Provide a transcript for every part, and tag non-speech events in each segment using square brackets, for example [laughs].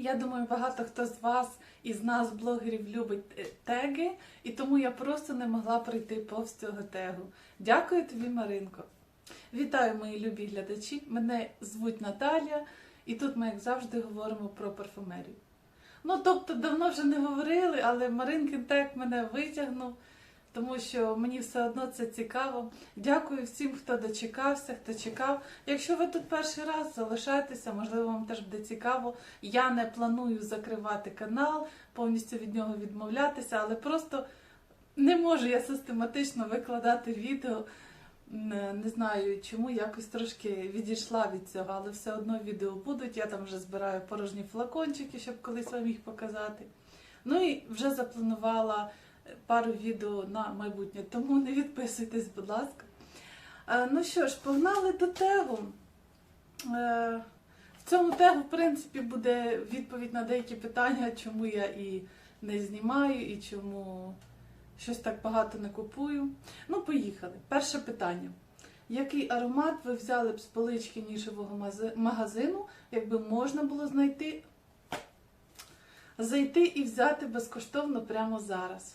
Я думаю, багато хто з вас із нас, блогерів, любить е, теги, і тому я просто не могла пройти повз цього тегу. Дякую тобі, Маринко. Вітаю, мої любі глядачі. Мене звуть Наталія, і тут ми, як завжди, говоримо про парфумерію. Ну, тобто, давно вже не говорили, але Маринкин тег мене витягнув, тому що мені все одно це цікаво. Дякую всім, хто дочекався, хто чекав. Якщо ви тут перший раз, залишайтеся, можливо, вам теж буде цікаво. Я не планую закривати канал, повністю від нього відмовлятися, але просто не можу я систематично викладати відео. Не знаю, чому якось трошки відійшла від цього, але все одно відео будуть. Я там вже збираю порожні флакончики, щоб колись вам їх показати. Ну і вже запланувала пару відео на майбутнє, тому не відписуйтесь, будь ласка. Е, Ну що ж, погнали до тегу. Е, В цьому тегу, в принципі, буде відповідь на деякі питання, чому я і не знімаю, і чому щось так багато не купую. Ну, поїхали. Перше питання. Який аромат ви взяли б з полички нішевого магазину, якби можна було знайти, зайти і взяти безкоштовно прямо зараз?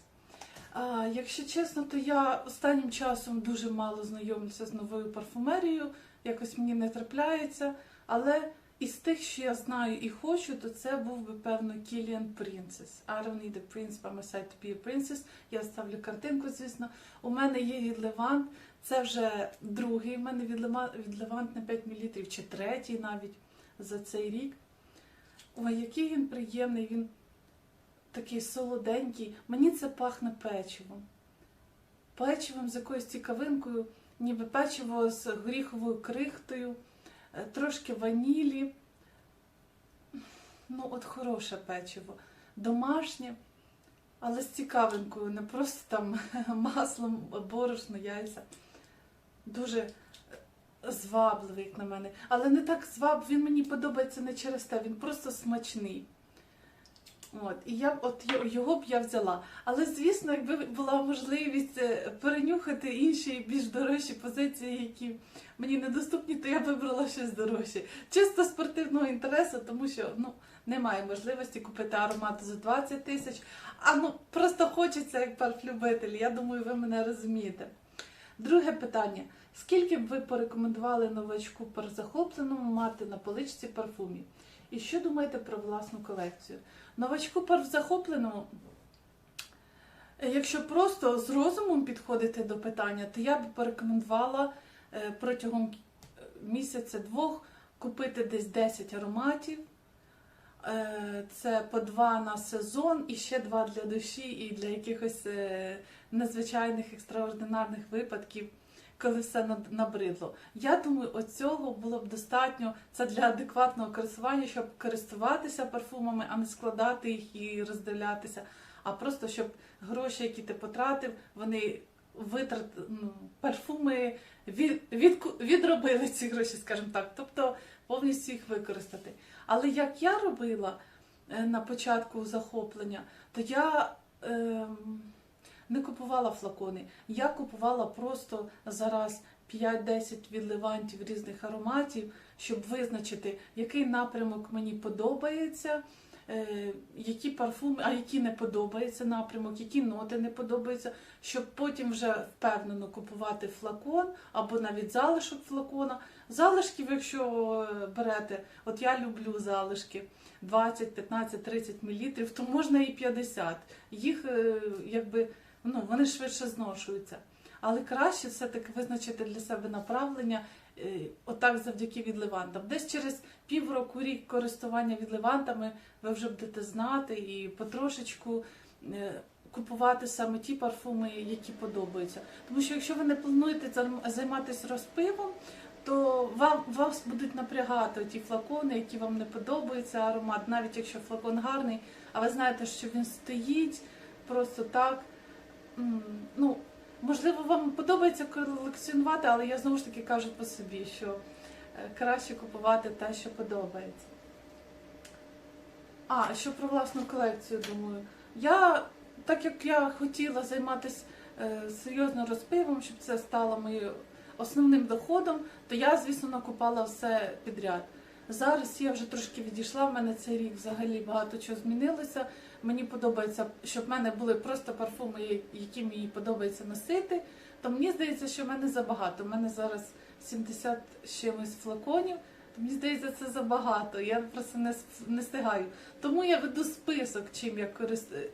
Якщо чесно, то я останнім часом дуже мало знайомлюся з новою парфумерією, якось мені не трапляється. Але із тих, що я знаю і хочу, то це був би певно Killian Princess. I don't need a prince by my side to be a princess. Я ставлю картинку, звісно. У мене є від Левант. Це вже другий. У мене від Левант на 5 мл, чи третій навіть за цей рік. Ой, який він приємний, він такий солоденький. Мені це пахне печивом. Печивом з якоюсь цікавинкою, ніби печиво з горіховою крихтою, е, трошки ванілі. Ну, от хороше печиво. Домашнє, але з цікавинкою, не просто там [laughs] маслом, борошно, яйця. Дуже е, звабливий, як на мене. Але не так зваб, він мені подобається не через те, він просто смачний. От, і я б от його б я взяла. Але звісно, якби була можливість е, перенюхати інші більш дорожчі позиції, які мені недоступні, то я б вибрала щось дорожче. Чисто спортивного інтересу, тому що ну немає можливості купити аромат за 20 тисяч. А ну просто хочеться як парфлюбитель. Я думаю, ви мене розумієте. Друге питання: скільки б ви порекомендували новачку парзахопленому мати на поличці парфумів? І що думаєте про власну колекцію? Новачку парзахопленому, е, якщо просто з розумом підходити до питання, то я б порекомендувала е, протягом е, місяця-двох купити десь 10 ароматів. Це по два на сезон і ще два для душі і для якихось незвичайних екстраординарних випадків, коли все набридло. Я думаю, оцього було б достатньо. Це для адекватного користування, щоб користуватися парфумами, а не складати їх і роздивлятися. А просто щоб гроші, які ти потратив, вони витрат ну, парфуми від, від, відробили ці гроші, скажімо так. Тобто повністю їх використати. Але як я робила е, на початку захоплення, то я ем, не купувала флакони. Я купувала просто зараз 5-10 відливантів різних ароматів, щоб визначити, який напрямок мені подобається, е, які парфуми, а які не подобається напрямок, які ноти не подобаються, щоб потім вже впевнено купувати флакон або навіть залишок флакона. Залишків, якщо е, берете, от я люблю залишки 20, 15, 30 мл, то можна і 50. Їх е, якби ну, вони швидше зношуються. Але краще все-таки визначити для себе направлення, е, отак завдяки відливантам. Десь через півроку рік користування відливантами ви вже будете знати і потрошечку е, купувати саме ті парфуми, які подобаються. Тому що якщо ви не плануєте займатися розпивом, то вам вас будуть напрягати ті флакони, які вам не подобаються, аромат, навіть якщо флакон гарний, а ви знаєте, що він стоїть просто так. Ну, можливо, вам подобається колекціонувати, але я знову ж таки кажу по собі, що е, краще купувати те, що подобається. А, що про власну колекцію думаю. Я, так як я хотіла займатися е, серйозно розпивом, щоб це стало моїм основним доходом, то я, звісно, накупала все підряд. Зараз я вже трошки відійшла. В мене цей рік взагалі багато чого змінилося. Мені подобається, щоб в мене були просто парфуми, які мені подобається носити. То мені здається, що в мене забагато. У мене зараз 70 чимось флаконів. То мені здається, це забагато. Я просто не, не встигаю. Тому я веду список, чим я користуюся.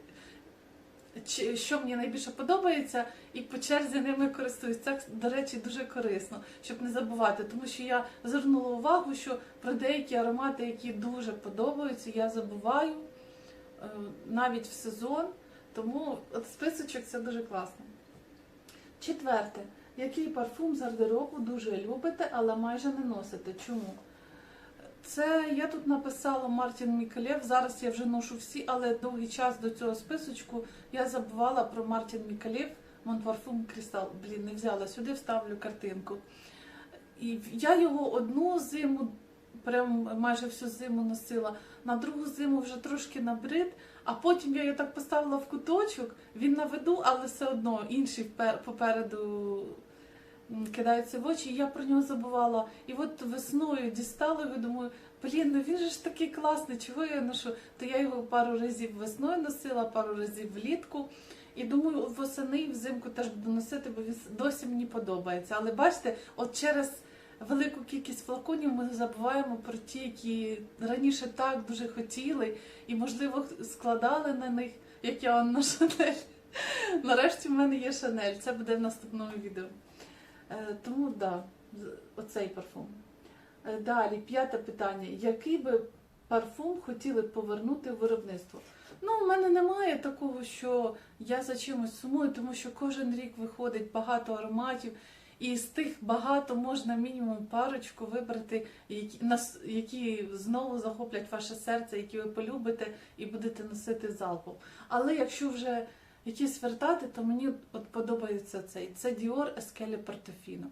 Що мені найбільше подобається, і по черзі ними користуюсь. Це, до речі, дуже корисно, щоб не забувати. Тому що я звернула увагу, що про деякі аромати, які дуже подобаються, я забуваю навіть в сезон. Тому списочок це дуже класно. Четверте. Який парфум з гардеробу дуже любите, але майже не носите? Чому? Це я тут написала Мартін Мікалєв. Зараз я вже ношу всі, але довгий час до цього списочку я забувала про Мартін Мікалєв Монпарфум Крістал. Блін, не взяла сюди, вставлю картинку. І я його одну зиму, прям майже всю зиму носила, на другу зиму вже трошки набрид, а потім я його так поставила в куточок, він на виду, але все одно інший попереду м, кидається в очі, і я про нього забувала. І от весною дістала його, думаю, блін, ну він же ж такий класний, чого я ношу? То я його пару разів весною носила, пару разів влітку. І думаю, восени і взимку теж буду носити, бо він досі мені подобається. Але бачите, от через велику кількість флаконів ми забуваємо про ті, які раніше так дуже хотіли, і, можливо, складали на них, як я на Шанель. Нарешті в мене є Шанель. Це буде в наступному відео. Е, Тому так, да, оцей парфум. Е, Далі, п'яте питання. Який би парфум хотіли б повернути в виробництво? Ну, у мене немає такого, що я за чимось сумую, тому що кожен рік виходить багато ароматів, і з тих багато можна мінімум парочку вибрати, які, знову захоплять ваше серце, які ви полюбите і будете носити залпом. Але якщо вже якісь вертати, то мені от подобається цей. Це Dior Esquele Portofino.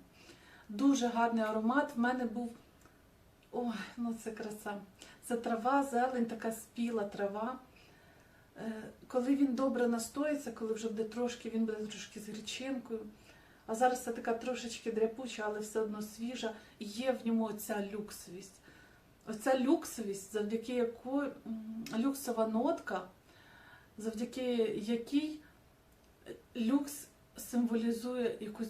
Дуже гарний аромат. В мене був. Ой, ну це краса. Це трава, зелень, така спіла трава. Е, Коли він добре настоїться, коли вже буде трошки, він буде трошки з гречинкою. А зараз це така трошечки дряпуча, але все одно свіжа. І є в ньому оця люксовість. Оця люксовість, завдяки якої люксова нотка, завдяки якій люкс символізує якусь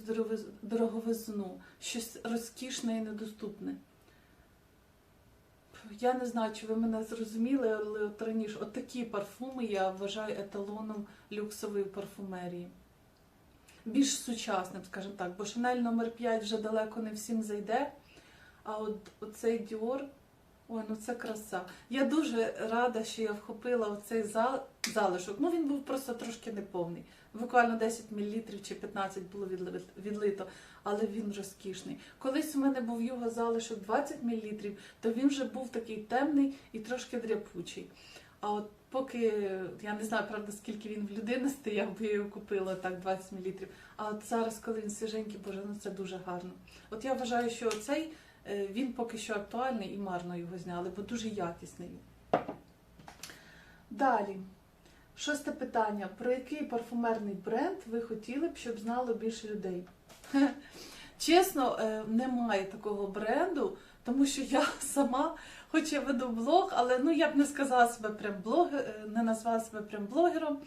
дороговизну, щось розкішне і недоступне. Я не знаю, чи ви мене зрозуміли, але от раніше от такі парфуми я вважаю еталоном люксової парфумерії. Більш сучасним, скажімо так, бо Шанель номер 5 вже далеко не всім зайде. А от оцей Dior, ой, ну це краса. Я дуже рада, що я вхопила оцей за- залишок. Ну він був просто трошки неповний. Буквально 10 мл чи 15 було відлито, але він розкішний. Колись у мене був його залишок 20 мл, то він вже був такий темний і трошки дряпучий. А от поки я не знаю, правда, скільки він в людини стояв, бо я його купила так 20 мл. А от зараз, коли він свіженький, боже, ну це дуже гарно. От я вважаю, що цей він поки що актуальний і марно його зняли, бо дуже якісний. Далі. Шосте питання. Про який парфумерний бренд ви хотіли б, щоб знало більше людей? Чесно, е, немає такого бренду, тому що я [laughs] сама, хоч я веду блог, але ну я б не сказала себе прям блогер, не назвала себе прям блогером.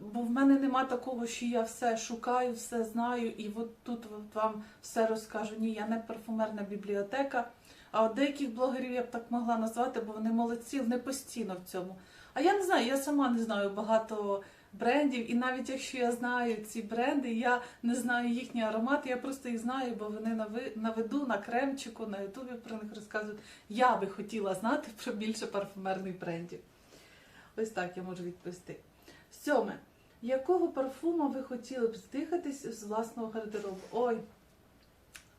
Бо в мене нема такого, що я все шукаю, все знаю, і от тут вам все розкажу. Ні, я не парфумерна бібліотека. А от деяких блогерів я б так могла назвати, бо вони молодці, вони постійно в цьому. А я не знаю, я сама не знаю багато брендів, і навіть якщо я знаю ці бренди, я не знаю їхні аромати, я просто їх знаю, бо вони на виду, на кремчику, на ютубі про них розказують. Я би хотіла знати [laughs] про більше парфумерних брендів. Ось так я можу відповісти. Сьоме. Якого парфума ви хотіли б здихатись з власного гардеробу? Ой,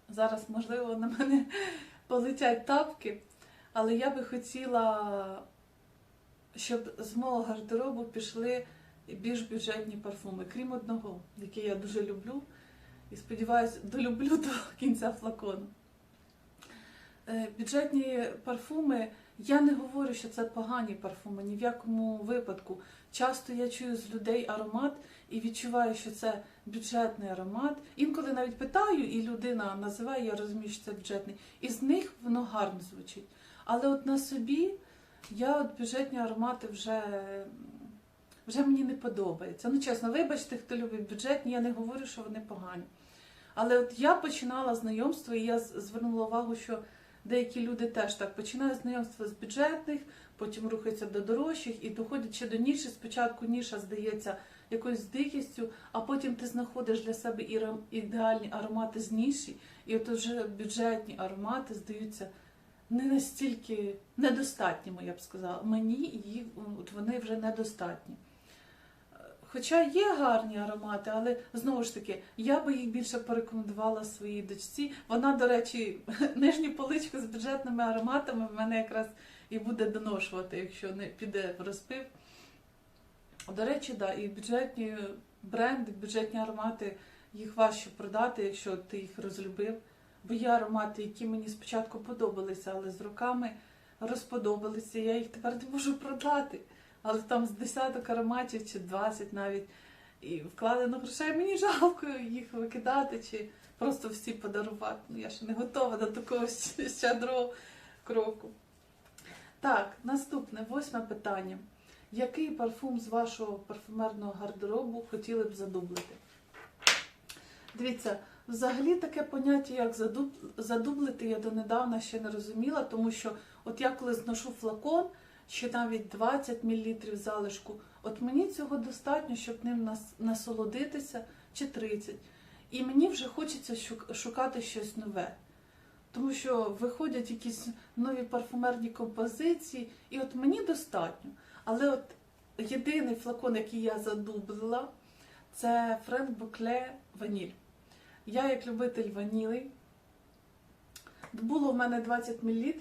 зараз, можливо, на мене [laughs] полетять тапки, але я би хотіла, щоб з мого гардеробу пішли більш бюджетні парфуми, крім одного, який я дуже люблю. І сподіваюся, долюблю до кінця флакону. Е, Бюджетні парфуми, я не говорю, що це погані парфуми, ні в якому випадку. Часто я чую з людей аромат і відчуваю, що це бюджетний аромат. Інколи навіть питаю, і людина називає, я розумію, що це бюджетний. І з них воно гарно звучить. Але от на собі я от бюджетні аромати вже, вже мені не подобається. Ну, чесно, вибачте, хто любить бюджетні, я не говорю, що вони погані. Але от я починала знайомство, і я звернула увагу, що деякі люди теж так починають знайомство з бюджетних, потім рухаються до дорожчих і доходять ще до ніші. Спочатку ніша здається якоюсь дикістю, а потім ти знаходиш для себе ідеальні аромати з ніші, і от вже бюджетні аромати здаються не настільки недостатніми, я б сказала. Мені їх от вони вже недостатні. Хоча є гарні аромати, але знову ж таки, я би їх більше порекомендувала своїй дочці. Вона, до речі, [laughs] нижню поличку з бюджетними ароматами в мене якраз і буде доношувати, якщо не піде в розпив. До речі, да, і бюджетні бренди, бюджетні аромати, їх важче продати, якщо ти їх розлюбив. Бо є аромати, які мені спочатку подобалися, але з роками розподобалися. Я їх тепер не можу продати. Але там з десяток ароматів чи 20 навіть і вкладено грошей, мені жалко їх викидати чи просто всі подарувати. Ну я ще не готова до такого щедрого кроку. Так, наступне, восьме питання. Який парфум з вашого парфумерного гардеробу хотіли б задублити? Дивіться, взагалі таке поняття, як задуб... задублити, я донедавна ще не розуміла, тому що от я коли зношу флакон, ще навіть 20 мл залишку, от мені цього достатньо, щоб ним насолодитися, чи 30. І мені вже хочеться шукати щось нове. Тому що виходять якісь нові парфумерні композиції, і от мені достатньо. Але от єдиний флакон, який я задублила, це Френк Букле Ваніль. Я, як любитель ваніли, було в мене 20 мл.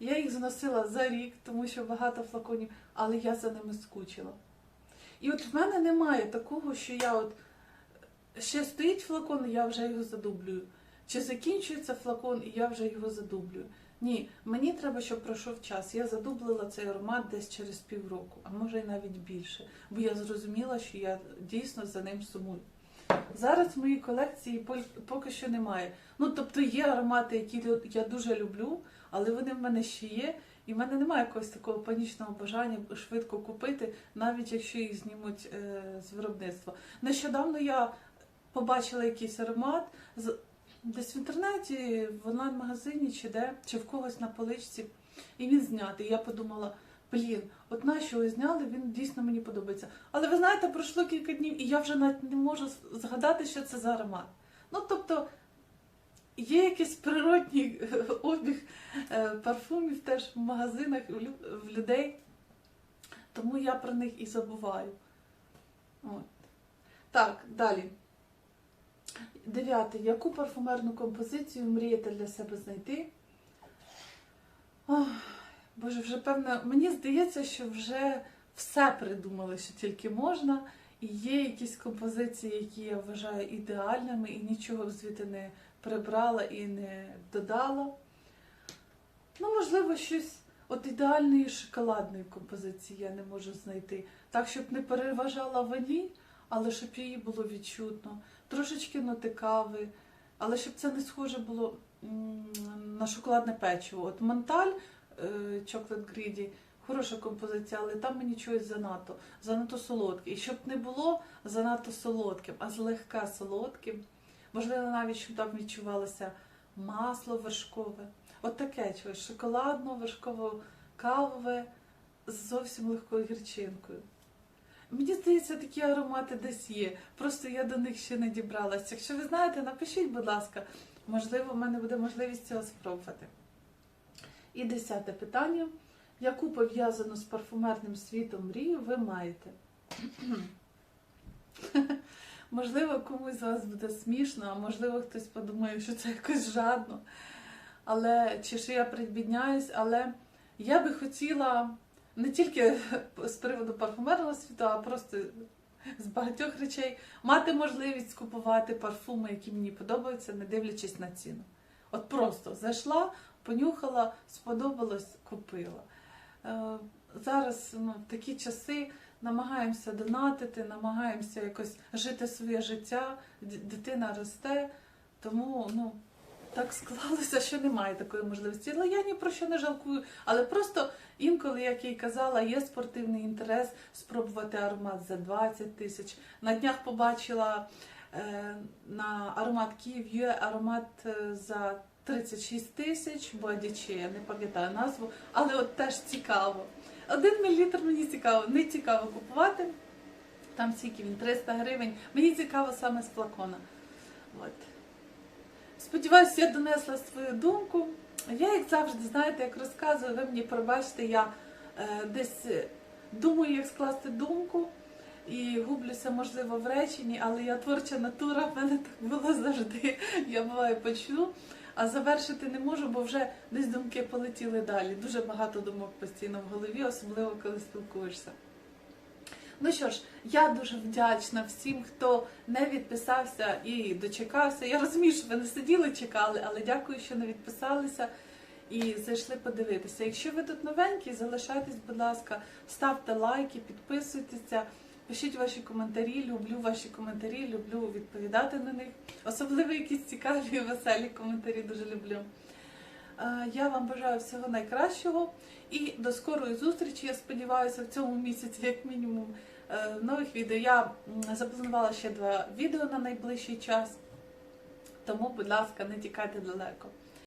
Я їх зносила за рік, тому що багато флаконів, але я за ними скучила. І от в мене немає такого, що я от ще стоїть флакон, і я вже його задублюю. Чи закінчується флакон, і я вже його задублюю. Ні, мені треба, щоб пройшов час. Я задублила цей аромат десь через півроку, а може й навіть більше, бо я зрозуміла, що я дійсно за ним сумую. Зараз в моїй колекції поки що немає. Ну, тобто є аромати, які я дуже люблю, але вони в мене ще є, і в мене немає якогось такого панічного бажання швидко купити, навіть якщо їх знімуть е, з виробництва. Нещодавно я побачила якийсь аромат десь в інтернеті, в онлайн-магазині чи де, чи в когось на поличці, і він знятий. Я подумала. Блін, от нащо його зняли, він дійсно мені подобається. Але ви знаєте, пройшло кілька днів, і я вже навіть не можу згадати, що це за аромат. Ну, тобто, є якийсь природній е, обіг е, парфумів теж в магазинах в людей, тому я про них і забуваю. От. Так, далі. Дев'яте. Яку парфумерну композицію мрієте для себе знайти? Ох, Боже, вже певно, мені здається, що вже все придумали, що тільки можна. І є якісь композиції, які я вважаю ідеальними, і нічого звідти не прибрала і не додала. Ну, можливо, щось от ідеальної шоколадної композиції я не можу знайти. Так, щоб не переважала ваніль, але щоб її було відчутно. Трошечки ноти кави, але щоб це не схоже було на шоколадне печиво. От Монталь е, Chocolate Greedy, хороша композиція, але там мені чогось занадто, занадто солодке. І щоб не було занадто солодким, а злегка солодким. Можливо, навіть щоб там відчувалося масло вершкове. От таке чогось шоколадно, вершково кавове з зовсім легкою гірчинкою. Мені здається, такі аромати десь є. Просто я до них ще не дібралася. Якщо ви знаєте, напишіть, будь ласка, можливо, в мене буде можливість цього спробувати. І десяте питання. Яку пов'язану з парфумерним світом мрію ви маєте? [clears throat] можливо, комусь з вас буде смішно, а можливо, хтось подумає, що це якось жадно. Але чи що я прибідняюсь, але я би хотіла не тільки з приводу парфумерного світу, а просто з багатьох речей мати можливість купувати парфуми, які мені подобаються, не дивлячись на ціну. От просто зайшла, понюхала, сподобалось, купила. Е, Зараз ну, такі часи намагаємося донатити, намагаємося якось жити своє життя, дитина росте, тому ну, так склалося, що немає такої можливості. Але я ні про що не жалкую. Але просто інколи, як я й казала, є спортивний інтерес спробувати аромат за 20 тисяч. На днях побачила е, на аромат Київ є аромат е, за 36 тисяч, бодячи, я не пам'ятаю назву, але от теж цікаво. Один мілілітр мені цікаво, не цікаво купувати. Там скільки він 300 гривень. Мені цікаво саме з флакона. От. Сподіваюся, я донесла свою думку. Я, як завжди, знаєте, як розказую, ви мені пробачте, я е, десь е, думаю, як скласти думку і гублюся, можливо, в реченні, але я творча натура, в мене так було завжди. Я буває почну, а завершити не можу, бо вже десь думки полетіли далі. Дуже багато думок постійно в голові, особливо коли спілкуєшся. Ну що ж, я дуже вдячна всім, хто не відписався і дочекався. Я розумію, що ви не сиділи, чекали, але дякую, що не відписалися і зайшли подивитися. Якщо ви тут новенькі, залишайтесь, будь ласка, ставте лайки, підписуйтеся, пишіть ваші коментарі. Люблю ваші коментарі, люблю відповідати на них. Особливо якісь цікаві і веселі коментарі дуже люблю. Е, Я вам бажаю всього найкращого і до скорої зустрічі. Я сподіваюся, в цьому місяці, як мінімум, е, нових відео. Я запланувала ще два відео на найближчий час. Тому, будь ласка, не тікайте далеко.